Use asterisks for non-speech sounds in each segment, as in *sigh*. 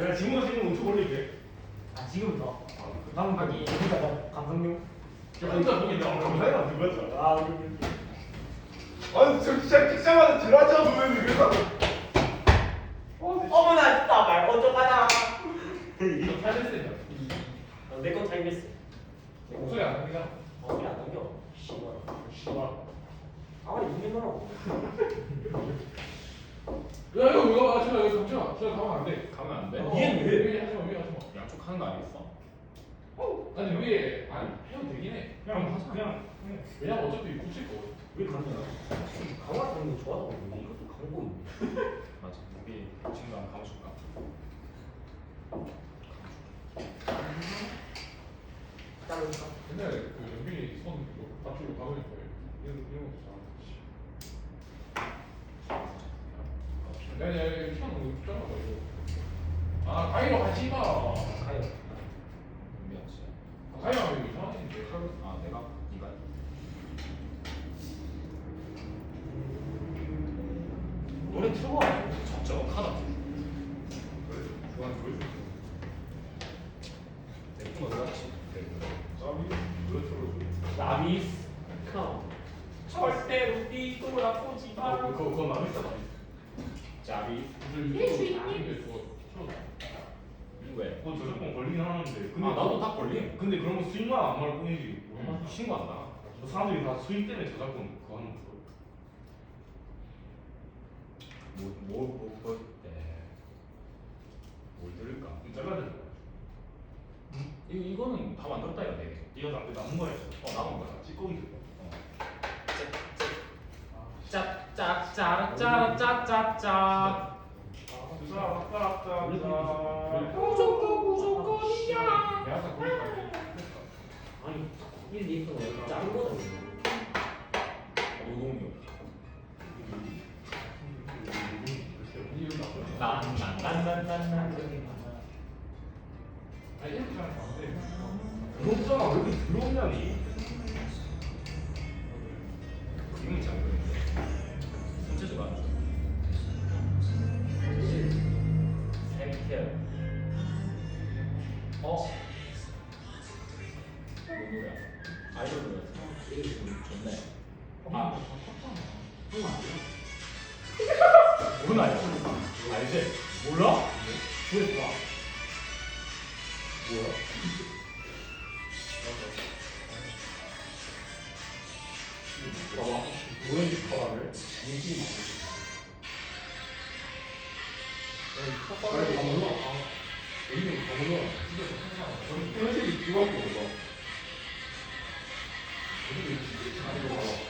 내가 지금부터 지금 우측 올릴게. 아 지금부터. 그 방금 거기 혼자 감성용. 혼자 보기 너무 감사해 안 들었죠. 아 우리 아니 저 진짜 찍자마자 들어왔죠 보면 그래서. 어머나 진짜 말 어떡하나. 이거 탈됐어요. 내거 타임했어. 목소리 안 들리나? 어 우리 안 넘겨. 씨발. 씨발. 아 이기느라고. 야 이거 이거 아 제가 여기 잠시만 제가 가면 안 돼. 가면 안 돼? 어, 위에는 왜? 위에 하지 마 위에 하지 마. 양쪽 하는 거 아니었어? 아니 위에 아니 해도 되긴 해. 그냥 하자. 그냥. 왜냐면 어차피 붙일 거. 왜 강이야? 강화 타는 거 좋아하다 보니 이것도 강고. 맞아. 우리 친구 한번 가보실까? 자르니까. 옛날에 그 연빈이 손 이거 앞쪽으로 가보니까 이런 이런 것도 잘하지. 야야 야 키랑 너무 작아 이거. 아 가위로 하지 마. 가요. 준비하지. 가위로 하면 이상하는데. 아 내가? 네가? 노래 틀어봐. 적적하다. 그만 보여줘. 내 친구 어디 갔지? 짬이 그렇죠. 나비스. 컴. 절대로 뒤돌아보지 마. 어, 그거 그거 나도 있어. 짜비. 무슨 유튜브 아닌데 저거 틀어놔. 왜? 그거 저작권 걸리긴 하는데. 근데 아 나도 다 걸림. 근데 그런 거 수익만 안 말할 뿐이지. 음, 신고 안 나. 뭐 사람들이 다 수익 때문에 저작권 그거 하는 거. 뭐뭐 뭐. 네. 뭘 들을까? 좀 잘라야 되는 거야. 이 이거는 다 만들었다 이거 네. 이거 남 남은 거야. 어 남은 거야. 찌꺼기 들 어. 짝짝짝짝짝짝짝. 짜짜짜짜. 무조건 무조건이야. 내가 다 거기까지. 아니 일 리스는 왜 작은 거다. 노동요. 이거 나. 난난난난난. 구독자가 왜 이렇게 들어오냐니? 그림이 잘 몰라? 왜 좋아? 뭐야? 봐봐. 오렌지 컬러를. 빨리 가물러. 여기는 가물러. 저는 편식이 뒤밖에 없어. 아니 이거 봐봐.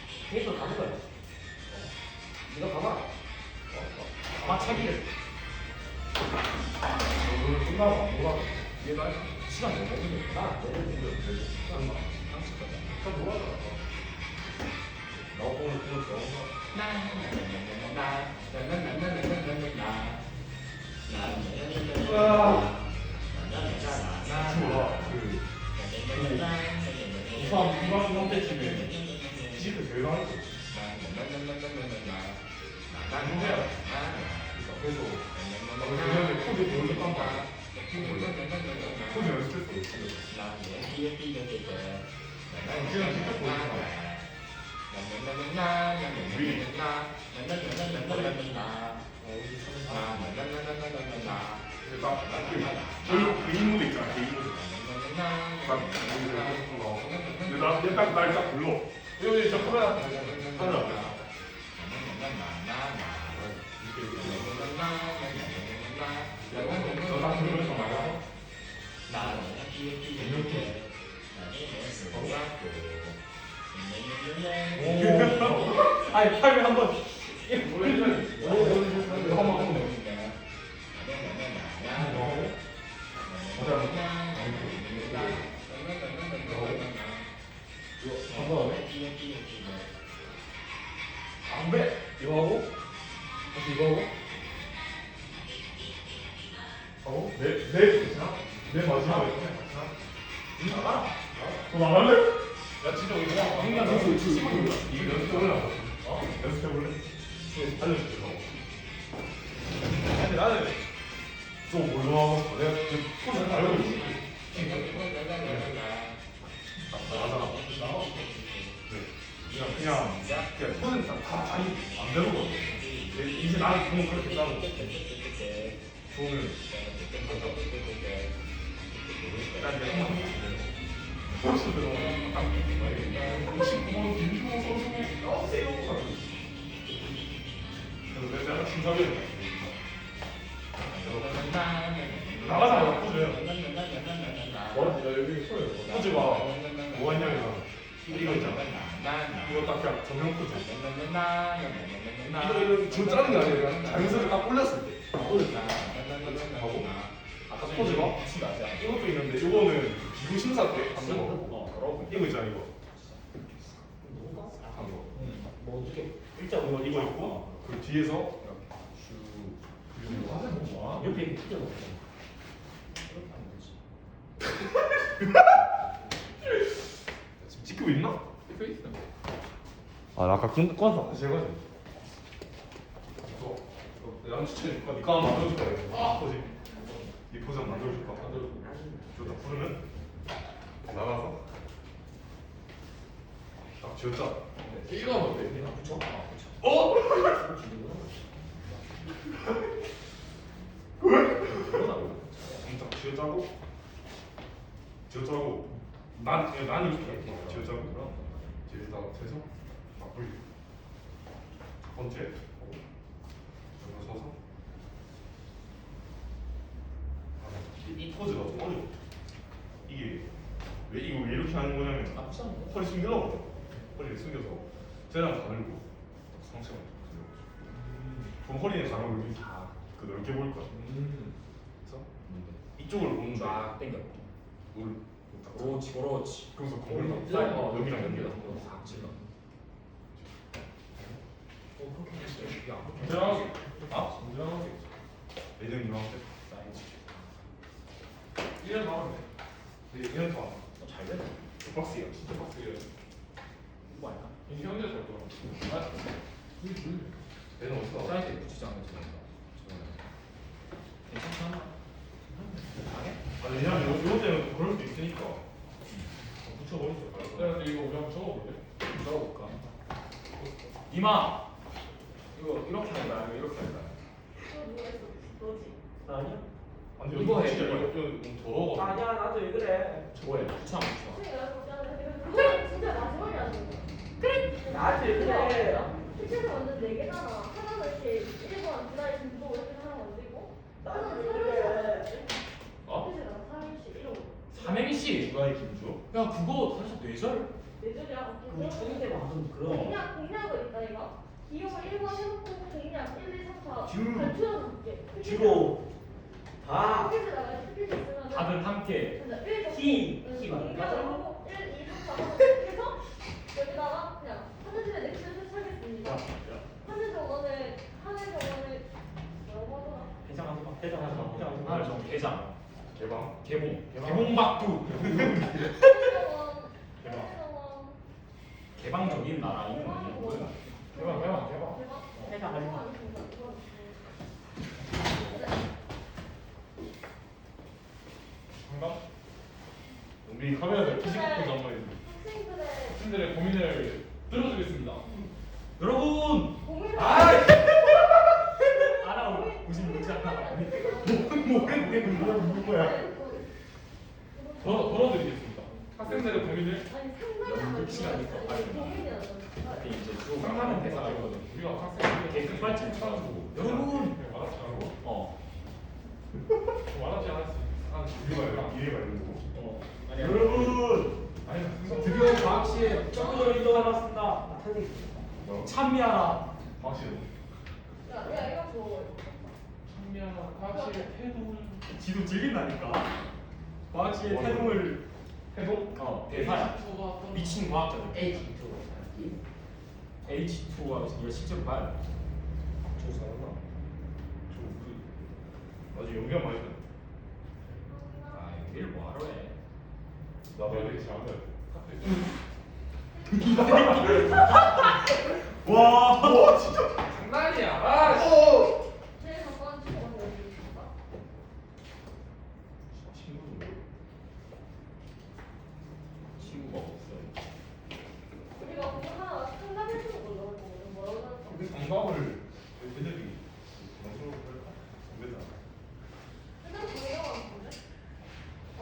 캐릭터 가는 거야. 네가 가봐. 아, 차기를. 오늘 끝나고 뭐라 얘가 시간 너무 걸리네. 나 내를 준비해. 상식 거다. 다 놀아라. 나 오늘 그거 좋은 거. 좋아. 그 우선 이번 이번 때쯤에 지금 제일 많이 썼지. 그래서 그냥 코드 보여줬단 말이야. 코드 연습했어. 그냥 직접 딱 저희 개인 무대 있잖아. 근데 나얘딱날딱 불러. 여기 저 카메라 말이야. 아니 팔을 한번 이거 하고 다시 이거 하고 하고 내내 내 마지막에 너 나갈래? 야 진짜 우리 그냥 그냥 너무 이거 연습해볼래? 어? 연습해볼래? 알려줄게 너 근데 나는 좀 싶어? 내가 지금 손을 알고 있어 나가잖아 그냥 그냥 그냥 손은 다, 다 자기 맘대로 거든 이제 나는 돈은 그렇게 따로 돈을 난 이제 한번 벌써 들어와 59만 김주호 선수 나오세요. 그래서 내가 심사위원 나가잖아 포즈 뭐지? 나 여기 소리 포즈가 뭐 했냐면 이거 있잖아. 이거 딱 그냥 정형 포즈 이거 이거 저 짜는 게 아니라 그냥 자연스럽게 딱 올렸을 때. 때 하고. 아까 포즈가? 이것도 있는데 이거는 기구 심사 때 하는 거 이거 있잖아 이거. 하는 거뭐 어떻게? 일자로 이거 이거 있고? 그 뒤에서 슈 그리고 옆에 이렇게 찢어 놓고 지 있나? 있어. 아, 나 아까 끊, 끊었어. 다시 해가지고. 너, 너, 난 추천해줄까? 니가 한번 만들어줄까? 이거? 아. 이 포즈 한번 만들어줄까? 만들어줄까? 좋다. 부르면 나가서 딱 쥐었자. 이거 하면 돼. 내가 붙여 아 붙여 어? 딱 쥐어짜고 쥐어짜고 난, 그냥 난 이렇게 할게. 쥐어짜고 뒤에다가 세서 막 불리고 첫 번째. 여기 서서. 아, 이, 이 포즈가 좀 어려워 이게 왜 이거 왜 이렇게 하는 거냐면 허리 그래. 허리를 숨겨서 쟤랑 가늘고 상체만 가늘고. 그럼 허리는 가늘고 여기 다그 넓게 보일 거야. 그래서 이쪽을 보는데 쫙 당겨. 물 딱. 그렇지 그렇지 그래서 어, 거울만 이거 어, 여기랑 여기랑 싹 찔러 어 그렇게 이게 안 붙어 진정하게. 아? 진정하게. 내년 이맘때 사이즈 1년 남았네. 네, 1년 동안 어, 잘 되네 박스야 진짜 빡세게. 이거 아니야? 이 형제 살 거야. 맞아. 내년 어디서 사이즈에 붙이지 않는 거 않나? 당해? 아니 왜냐면 요, 요 때는 그럴 수도 있으니까 어, 붙여버리죠 내가 근데 이거 우리 한번 적어볼래? 들어볼까? 이마 이거 이렇게 할까? 이거 이렇게 할까? 아니야? 아니 이거 이거 해, 진짜 이거. 너무 더러워 아니야 나도 왜 그래 저거에 붙여 안 붙여? 진짜 마지막에 하는 거. 나한테 왜 그래 실제로 완전 네 개잖아. 하나는 이렇게 1번 드라이 진도 이렇게 하나 만들고, 하 나는 그래 어? 나가 사료실 이러고. 삼행시 누가의 김주? 야 그거 사실 뇌절 내줄이야. 그럼 초딩 때 완전 그런 공략 공략을 있다 이거. 기호를 1번 해놓고 공략 1, 2, 3, 4. 줄. 발표해서 볼게. 주로 다 스피드 나가 스피드 있으면. 다들 함께 히. 히, 히 공략을 맞아? 하고 1, 2, 3, 4 하고 해서 여기다가 그냥 하늘진의 넥스트를 설치하겠습니다. 하늘 정원을 하늘 정원을 해장하지 마. 해장하지 마. 해장하지 마. 하늘 정 개장. 개방. 개봉. 개봉박두. 대박. 하늘 정원 개방적인 나라 이런 거 대박 개방, 개방. 해장하지 마 상담? 우리 카메라에 피지컬 한번 해줘 학생들의 학생들의 고민을 들어주겠습니다. 여러분 고민을 아 알아 무슨 뭔지 알아 뭐해 뭐해 뭐야 뭐 거야 덜어, 덜어드리겠습니다. 학생들의 고민을 아니 상관이 안 시간이니까. 돼. 고민이야. 이제 주로 상하는 대사가 있거든 우리가 학생들의 개그 빨지 해가지고 여러분 말하지 않고 어 말하지 않았지. 이래가 이래가 있는 거고 어. 여러분 아니, 드디어 과학 시에 점프를 인정하러 왔습니다. 뭐? 참여하라. 확실히 야, 야, 이거 뭐. 청량한 과학실의 태동을 지도 즐긴다니까. 과학시의 태동을 해동? 어 대사야. H2가 미친 과학자들. H2 H2가 이거 실제로 봐요. 저 잘한다. 저 그. 나중에 연기한 많이 돼. 아 여기를 뭐하러 해? 나도 되게 잘한다. *laughs* 와. 와 진짜. 장난이야 아 씨. 제일 가까운 친구가 여기 있을까? 친구도 친구가 없어요. 우리가 그거 하나 상담해주는 걸로 뭐라고 할까? 근데 방법을 애들이 방송을 할까? 안 된다. 맨날 보내요, 같은데? 어.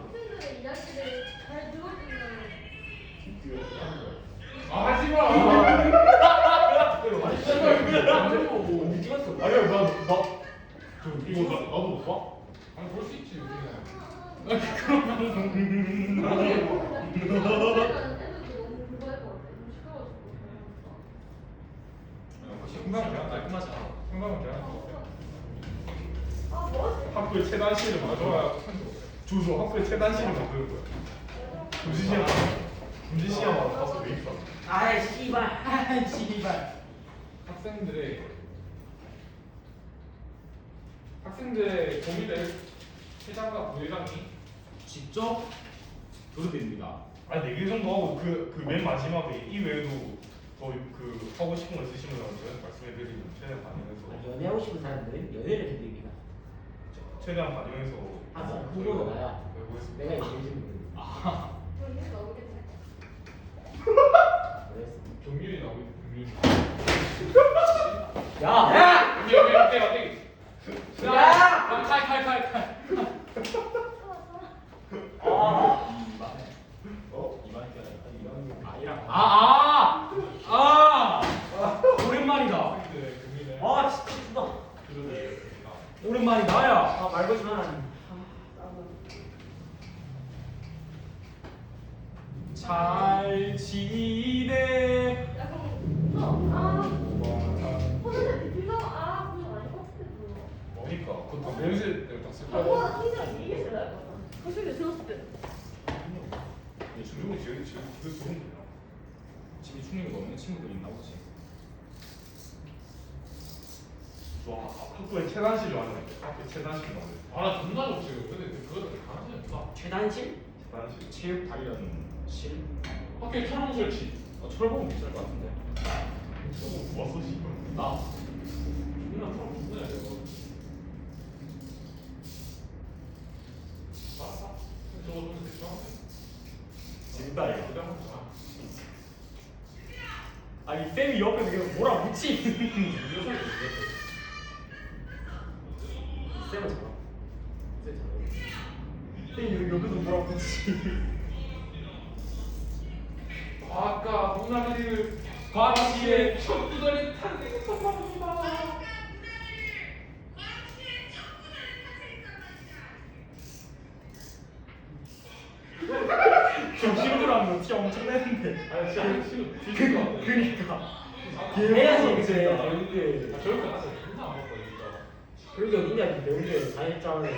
학생들의 이야기를 잘 들어주는 아 하지마 아니 진짜 뭐 언제 찍었어? 아니야 나나 이거 나, 나도 못 봐. 아니 볼 수 있지 우리는 생각은 그냥. 생각은 것 같아 아, 뭐지? 학교의 최단실을 만들어야 주소 학교의 최단실을 만드는 거야. 금지 시험 금지 시험하러 가서 왜 있어? 아이 씨발 아이 *laughs* 씨발 학생들의 학생들의 고민을 회장과 부회장이 직접 들어드립니다. 아니 네개 정도 하고 그 그 맨 마지막에 이 외에도 더 그 하고 싶은 걸 쓰시면 저희한테 말씀해드리면 최대한 반영해서 연애하고 싶은 사람들은 연애를 해드립니다 최대한 반영해서 아 그거는 나야 해보겠습니다. 내가 얘기해주는 거야 저 이제 나오겠네. 그랬어 경률이 나오고 있는 경률이 야! 야! 여기 여기 여기 여기 야! 칼칼칼칼 아 이만해. 어? 이만해. 이만해. 아이랑 아! 아! 아! 오랜만이다 학생들의 고민을 아 진짜 크다 들어드리겠습니다 오랜만이다 야! 아 말거지만 잘 지내. 야, 그럼, 어, 아, 퍼센트 비싸. 아, 그거 아닌 것 같은데, 그거. 뭐니까 그것도 아, 연습 때딱 쓸 아, 거야 그거 선생님이 얘기했어야 될 것 같아. 선생님이 들었을 때. 중국이 제일 제일 제일 좋은 거야. 집에 충격이 없는 친구들이 있나 보지. 좋아 학교의 최단실 거 학교 최단실 거. 아나 존나 좋지 근데 그거를 가능성이 없다 최단실? 최단실. 체육 단련 실. 학교에 철봉 설치. 어, 철봉은 비쌀 것 같은데. 저거 왔어 씨발 나. 존나 철봉 존나 해야 돼 알았어 저거 좀 대충 하면 돼 재밌다 이거. 그냥 하면 좋아 아니 쌤이 옆에서 계속 뭐라. 이거 이거 쌤은 잘하 쌤 쌤이 옆에서 뭐라 묻지. 아까 동남이를 과학실에 척두더니 탄생을 선포합니다. 좀 힘들어하면 티 엄청 내는데. 아니 진짜 지금 같아 그니까. 그래 아, 배운데 저렇게 나서 존나 안 먹어 진 짜 그러게 어딨냐 배운데 다 했잖아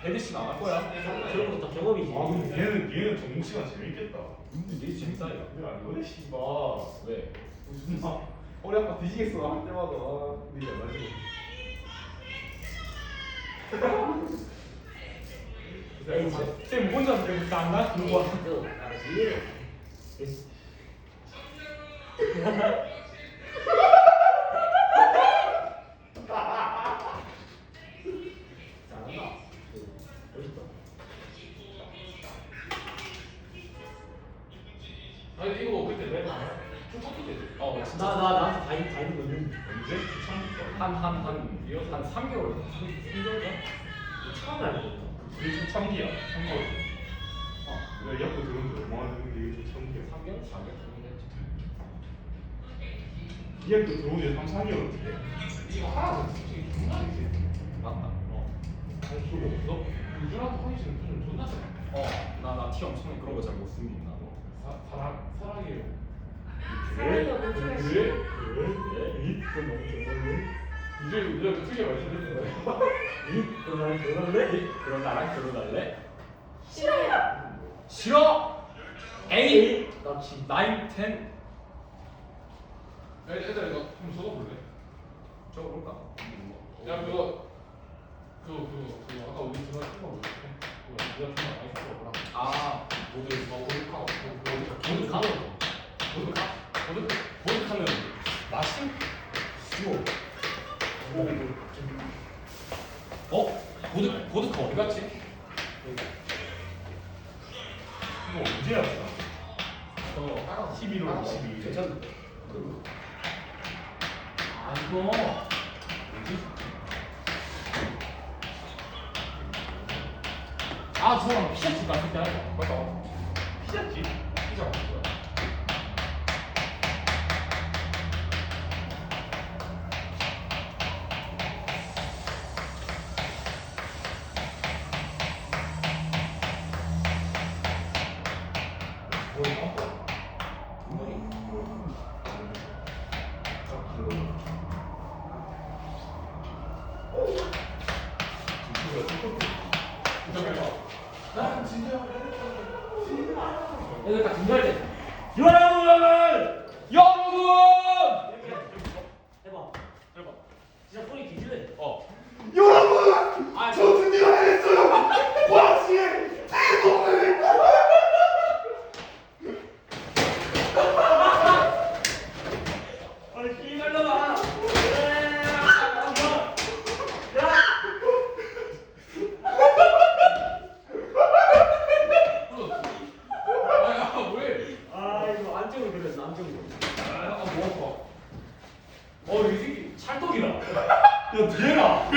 지금 씨는 안할 거야? 그런 것도 경험이지 아 근데 얘는 얘는 정국 시간 재밌겠다 근데 내 재밌다 야. 야 이거 씨발 왜? 무슨 나 허리 아파 뒤지겠어 할 때마다 아, 근데 안 하지 에이 쌤 혼자 배우니까 안 나? 누구 와? 너 알지? 됐어. 나, 나, 나한테 다, 있- 있는 거 있는데 언제? 처음부터 한한한 한 3개월 3개월 전? 처음 알고 있다 이게 좀 참기야 참고 어 내가 옆에 들었는데 얼마나 되는데 이게 좀 참기야 3개월? 4개월 정도 됐지. 이 학교 들어온 지 3, 4개월인데 이거 하나 솔직히 존나 이지 맞다. 어. 할 수가 없어 유준한테 컨디션 좀 존나 세 어. 나나 티 엄청 내. 그런 거 잘못 숨긴다. 사, 사랑 그래? 이? 이제 이제 크게. 이? 그럼 나랑 결혼할래? 그럼 나랑 결혼할래? 싫어요. 싫어! 에이! 나 지금 나인 텐 애- 애들 이거 좀 써볼래? 적어볼까? 야 그거 그거 그거 그거 아까 우리 전화 쓴거 뭐였지? 전화 많이 쓴거 뭐라? 아 모두 뭐 모두카고 모두 보드카? 모두카 모두 보드카는 마신? 쉬워. 어? 보드, 보드카 어디 갔지? 이거 언제 왔어? 어 11월 22일. 괜찮은데? 아 이거 뭐지? 아 저랑 때 하자 맞다. 피자집? 피자 먹었어. 여기 딱 중요할 때 여러분! 여러분! 해봐 해봐 진짜 소리 뒤질래 어 여러분! 아, 저 드디어 해냈어요! 과시의 대동을! 아니 기다려봐 아야 뭐해? 아 이거 안쪽으로 그렸어 안쪽으로 아 뭐? 어이 새끼 찰떡이다 야, 뒤에라!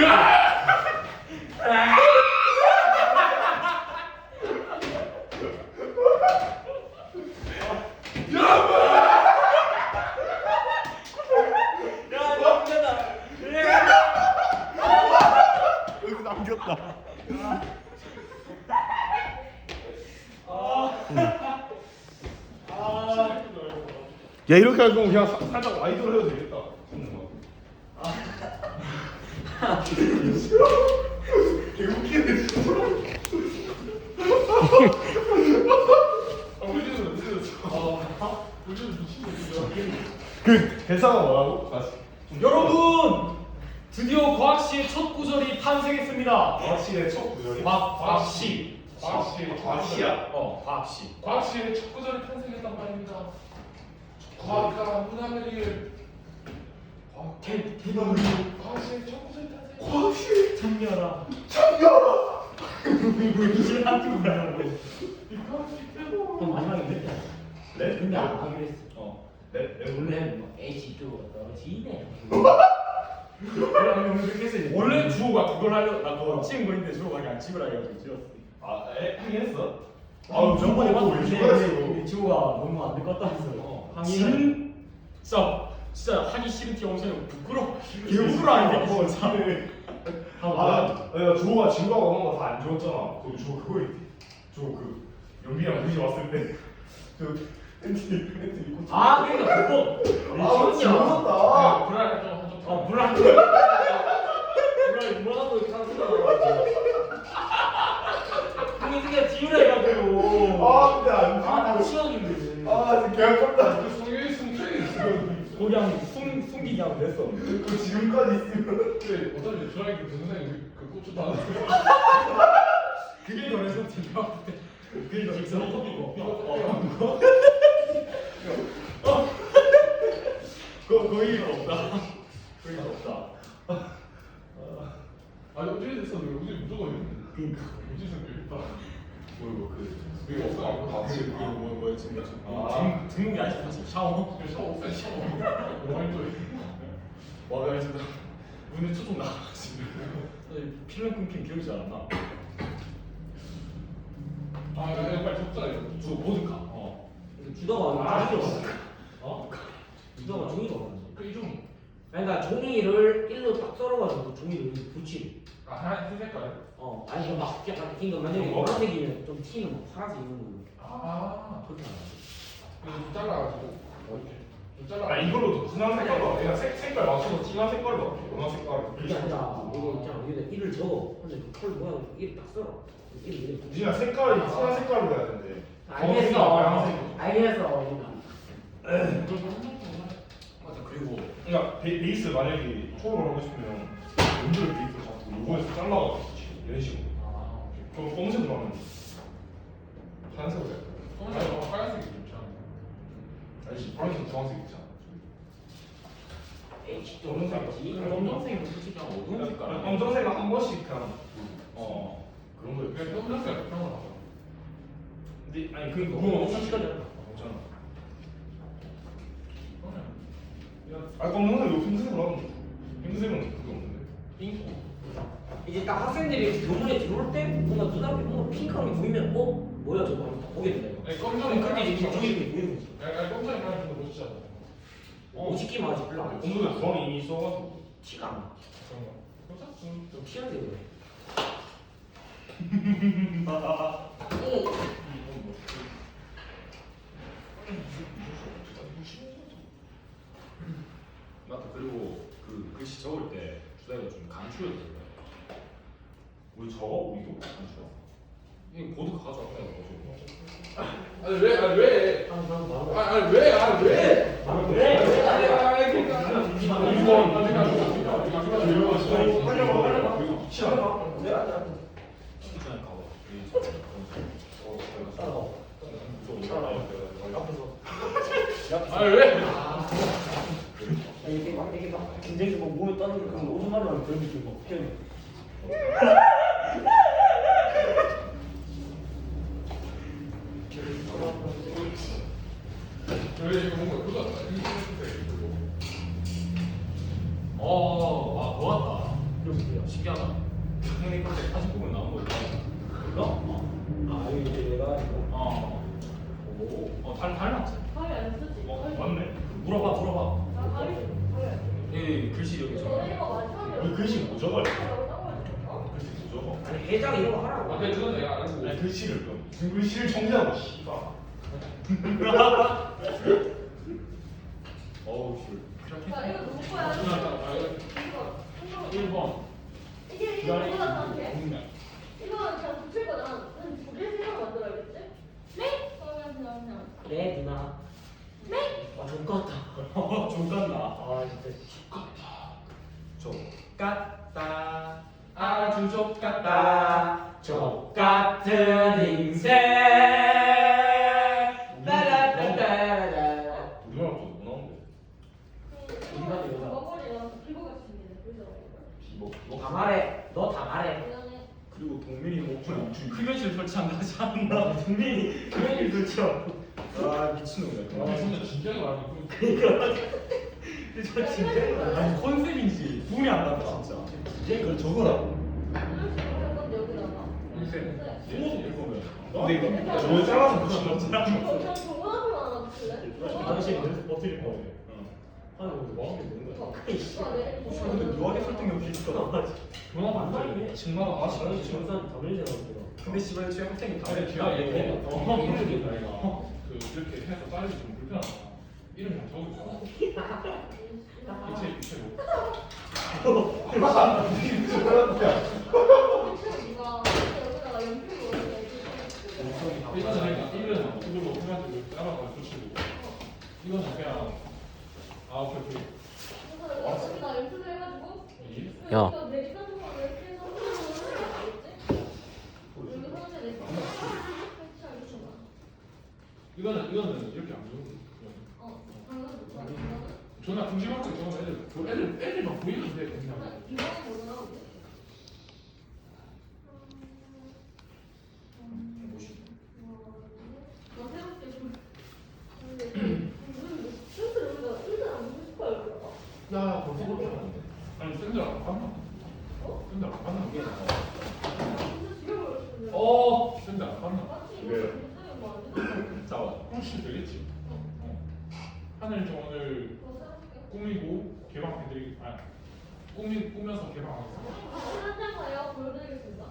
야 이거 문제다 여기 남겼다. 야, 이렇게 할 거면 그냥 사- 살짝 와이드로 해도 되겠다. *laughs* 개웃기네, 진짜. 아 우리는 우리는 아 우리는 미친놈이야. 그, 대사가 뭐라고? 다시. 여러분 드디어 과학시의 첫 구절이 탄생했습니다 과시의 첫 구절이? 과, 과학시 과학시 과시야? 어 과학시 과학시의 첫 구절이 탄생했단 말입니다. 과학과 문화를 대, 대박을 과학시의 첫 구절이 탄생. 과시! 참여라 참여라! 이제 한쪽 가라고 이 과학시 대박. 형 마지막에 냈다 네? 근데 안 하기로 했어 어 네? 네? 원래 뭐 H 쪽으로 떨어지네 그럼 그렇게 했어 원래 주호가 그걸 하려 나 그거 찍은 거 있는데 주호가 그냥 찍으라 해가지고 찍었어 아, 에? 하긴 했어? 아, 저번에 뭐, 봤는데 지호가 너무 안 될 것 같다면서 항의를 진짜 진짜 하기 싫은 티 엄청 부끄러 개부끄러 하는 게 진짜. 아, 야, 주호가 지우가고 한 거 다 안 좋았잖아. 그 주호 그거 있지. 주호 그 연비랑 무시 왔을 때. 그 팬티 팬티 입고. 아 그러니까 그거. 아. 불안해 좀좀 어 불안 불안 뭐라고 이렇게 하는 형이 그냥 지우라 해가지고. 아, 근데 안 아나 지워. 치웠는데 아, 진짜 개아깝다. 그 성형이 승천이 있어. 그냥 숨 하면 됐어 그 지금까지 있으면. 근데 어차피 주라기 그 동생이 그 고추 다. *laughs* 그게 너네 팀이야 그게 너네 팀이고 그거 그 의미가 없다 그 의미가 없다 아니 어떻게 됐어? 너 우리 무조건 했는데. 그니까 우지선 일단. 뭐이고 그. 그게 없어. 아, 그, 지금 그, 그 뭐, 뭐였지? 등 등록이 아직 사실 샤워 샤워 샤워. 뭐 힘들어. 와가지고 눈에 초점 나가지고 필름 끊긴 기억이 않나 아, 야, 빨리 적자 이거. 저 보드카 어 주다가 종이가 어? 주다가 종이가 없는지 그 이중. 그러니까 종이를 일로 딱 썰어가지고 종이를 붙이고 아, 하얀 색깔. 어 아니 이거 막 약간 이거 만약에 어? 노란색이면 좀 튀는 뭐 파란색 있는 걸로 아, 그렇게 하는 이거 좀 잘라가지고 뭐 이렇게. 잘라. 아 이걸로 더 진한 색깔로 그냥 색, 색깔 맞춰서 진한 색깔로 할게 연한 색깔 그게 아니라 이거 있잖아. 여기다 이를 적어 근데 그컬 모양 이를 딱 써라 이를 이렇게 니가 색깔이 진한 색깔로 해야 되는데 알겠어. 빨간색. 알겠어. 맞아. 그리고 그러니까 베, 베이스 만약에 초록을 하고 싶으면 연두를 베이스로 잡고 요거에서 잘라가지고 이런 식으로. 아, 좀 검은색으로 하면 파란색으로 해야 돼 검은색 빨간색이 좋지 않아? 아니지 파란색 주황색 있잖아. H 검은색이지. 검정색은 솔직히 어두운 색깔 검정색은 한 번씩 그냥 어 그런 거예요 그냥 검은색 그런 거 하자. 근데 아니 그 그거 그거 엄청 시간이야 괜찮아. 그러면 아 검은색 요 핑크색으로 하면 좋고 핑크색은 그게 없는데. 핑크. 이제 딱 학생들이 교문에 들어올 때 뭔가 눈앞에 뭔가 핑크한 게 보이면 어? 뭐야 저거 하면 다 보게 된다 아니 검정이 그게 이제 빨간색 정식이 보이는 거지 아니 아니 검정이 빨간색 거 멋지잖아. 어, 오지기 맞지 별로 안 검은색 주황이 이미 써가지고 티가 안 나. 그런 거. 괜찮지. 좀 티한데 그래 맞다 그리고 그 글씨 적을 때 주사위가 좀 감추어야 된 다 우리 저거 우리도 괜찮죠 이게 보드 가져왔다 아니 왜? 아니 왜? 아, 아, 아니 왜? 아니 왜? 말하고 왜? 아니 아니 그러니까. 이건 아니 아니 아니 빨리 와 빨리 와 이거 붙이 않아 왜 안, 안, 치기 전에 가봐 여기 따라가 앞에서 아니 왜? 이게 막 이게 막 굉장히 막 몸에 따는 그런 오줌마루 하는 그런 느낌 막 피하네 왜 이거 뭔가 그거 같다. 어와 그러세요 신기하다 형님 그때 사진 보면 나온 거 있다 이거? 아 이제 내가 이거 어. 오. 어, 달, 닮았지? 가위 안 쓰지? 어 맞네 물어봐, 물어봐. 나 가위 안 쓰지. 예, 글씨 여기 저. 너네 이거 마지막에 이 글씨 뭐 적어야 돼? 어? 글씨 뭐 적어 아니 회장 이런 거 하라고 앞에 그건 내가 알고. 아니 글씨를 좀 무슨 글씨를 정리하고 씨발 *laughs* 어우, 술. 자 이거 누구 거야? 아, 이거 1번. 이게 이거 누구다 생각해? 이거 그냥 붙일 거잖아. 그럼 두개 생각 만들어야겠지? 네? 그러면 그냥 그냥 네 누나 네? 와 좋겠다 종간나. 아 진짜 저. 깠다. 아주 좁같다. 족같은 인생 따라따라따라 우리나라 또뭐 나오는데 이거 머머리랑 피부 같습니다. 그죠? 비버 비버 다 말해 너 다 말해 그다음에 그리고 동민이 목줄 흡연실 설치한다 하지 않나? 동민이 그렇죠 아, 미친놈이야. 아, 진짜 진짜로 말하는 저 *laughs* 진짜 아니, 컨셉인지 구분이 안 간다, 진짜. 그걸 건데 여기다가. 인생. 네. 이거 보면. 근데 이거 저거 잘라서 붙인 거 그냥 동그라미 하나 붙일래? 당신 연습 버틸 거 응. 아니 뭐 마음에 드는 거야 어, 이거 내 근데 묘하게 설득이 없이 있어. 전화 만들어. 층마다 하나씩 나는 하나씩 지금 다 밀리잖아 내가 근데 씨발 제 학생이 다 아니, 이렇게 제가 이거 해. 어, 이름이 나이가 그 이렇게 해서 딸이 좀 불편하다. 이름 좀 적어주잖아. *laughs* 이체 이체로. 누가 여기다가 연필로 이렇게 이거는 그러니까 이름은 이걸로 해가지고 따라가 붙이고. 이거는 그냥 아 오케이 오케이. 그래서 여기다 연필로 해가지고 이- 야. 여기다 내 같은 거 이렇게 해서 손으로 알겠지? 여기 손에 내 설치하겠구나. 이거는 이거는 이렇게 안 좋은 거. 어, 방금 방금 전화 금지받고 저는 애들 그 애들 애들만 보이는데 그냥. 이거는 뭐나 우리? 너 새롭게 좀 근데 무슨 셔츠 여기다 일단 안 보고 싶어요 여기다가 야 벌써 그렇게 하는데. 아니 샌들 안 봤나? 어? 샌들 안 봤나? 진짜 지겨워요 어 샌들 안 봤나? 맞지? 이거 굉장히 많이 싸워. 훨씬 되겠지. 어. 하늘 정원을 더 새롭게 꾸미고 개방해드리 아 꾸미 꾸면서 개방하겠습니다. 한장 가요? 보여드리겠습니다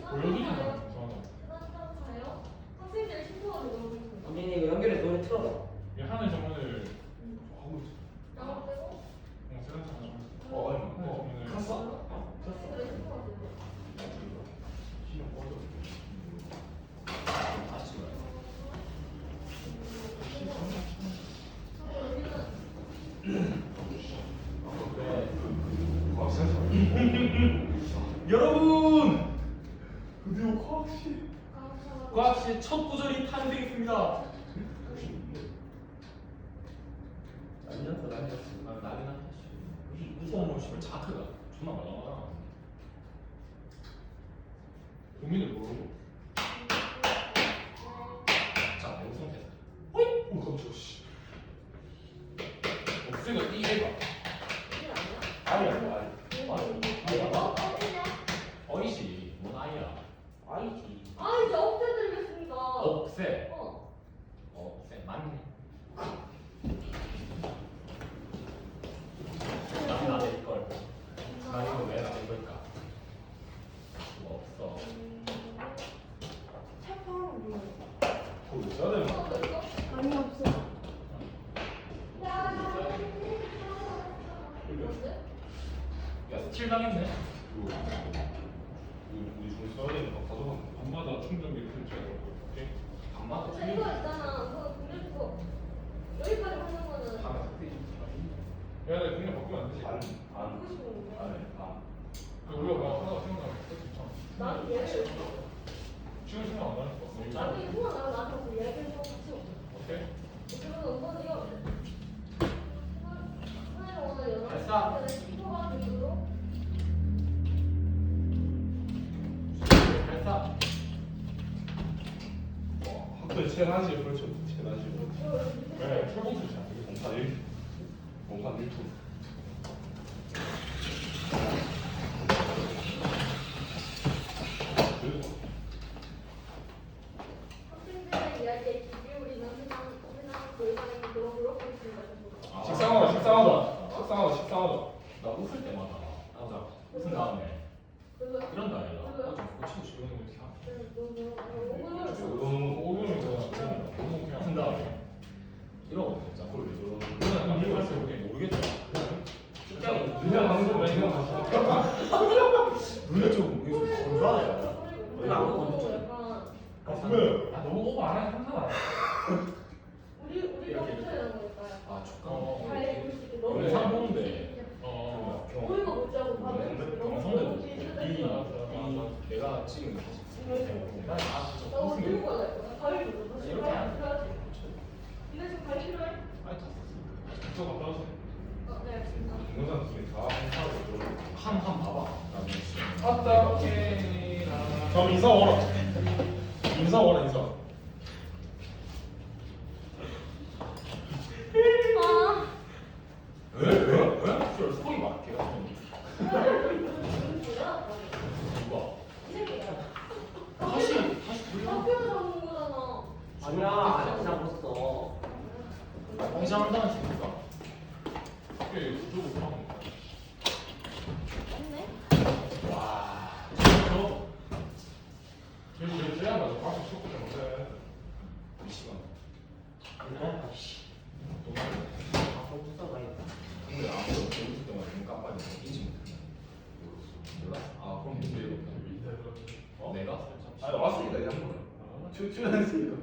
보여드리는 한장 거 가요? 죄송하다. 한장 가요? 학생들이 신청하고 넣어보겠습니다 동민이 이거 연결해 노래 틀어봐. 이 하늘 정원을 씨의 첫 구절이 탄생했습니다. 아니었어 아니었어 아, 나긴 한데. 무서운 놈 씨발 차트가 존나 많아. 고민을 모르고. 자, 영성 테스트. 오 깜짝 씨. 옥새가 이 해가. 이게 아니야? 아니야 아니 어? 어디냐? 어이지. 뭔 아이야? 아니지 아 이제 업체 들렸으니까 억새. 어 억새 맞네. 나는 나내 걸. 나 이거 왜 나내 걸까? 뭐 없어. 체포하면 뭐야? 그거 써야 되는 어, 너 이거? 아니 없어 야 뭔데? 야, 스틸 당했네. 거 우리 우리 중 써야 되는 거 가져갔는데 밤마다 충전기 풀지 않고. 오케이. 밤마다 근데 이거 있잖아 그거 근데 그거 여기까지 하는 거는 밤에 스틸. 야, 나 그냥 바꾸면 안 되지. 안안 하고 싶은 건데 안해 안 그 우리가 막 하나 생각나면 괜찮아. 나는 얘를 지금 생각 안 나니까. 나중에 통화 나면 나한테 와서 얘기를 좀 같이 오자 오케이. 그러면 이거 하나를 오늘 연락 됐어. 싶어가지고 됐어. 학교에 체나지 그렇죠 체나지 그래, 1 공판 1투 학생들의 이야기에 귀 기울이는 세상 세상 골반에 그런 그렇고 있습니다 아. 식상하다, 식상하다. 식상하다, 식상하다. 나 웃을 때마다 맞아 웃은 다음에 그리고 이런 거 아니라 그거요? 나좀 고치고 싶은 거 이렇게 하고 너무 오금이 그냥 너무 웃은 그냥. 다음에 이러고 진짜 그걸 왜 저러는 그냥 안 이해할 수 없게. 모르겠다 그냥 거면 그냥 눈이 좀 이거 건조하네. 아, 너무 오버 안 하면 붙여야 되는 거니까요. 아 촉감 어. 너무 영상 보는데 어. 경선에도 너무 이, 이 내가 지금 난 아, 진짜 넣어서 이렇게 안 돼. 아니 다 썼어 저거 따라서. 어, 네, 알겠습니다. 동영상 중에 다 공판을 한한 봐봐 지금 어떡해. 그럼 인사 오라 인사 오라 인사 아, 왜? 왜? 왜? 저 소리 뭐야? 누가? 이 새끼야. 다시 다시 돌려 학교 잡는 거잖아. 아니야 아직 잡았어. 공상한다는 친구가 오케 이, 그쪽으로 가면 돼. 맞네. 와 저, 저기 저 제안 가서 좀 어때? 이 시간 그래? 아씨. 아 공부사 가야겠다. 근데 아무도 재밌을 동안 눈 깜빡이 못해 몰라? 아 그럼 문제 이렇게 어? 내가 아니 왔으니까 이 한 번 출출했으니까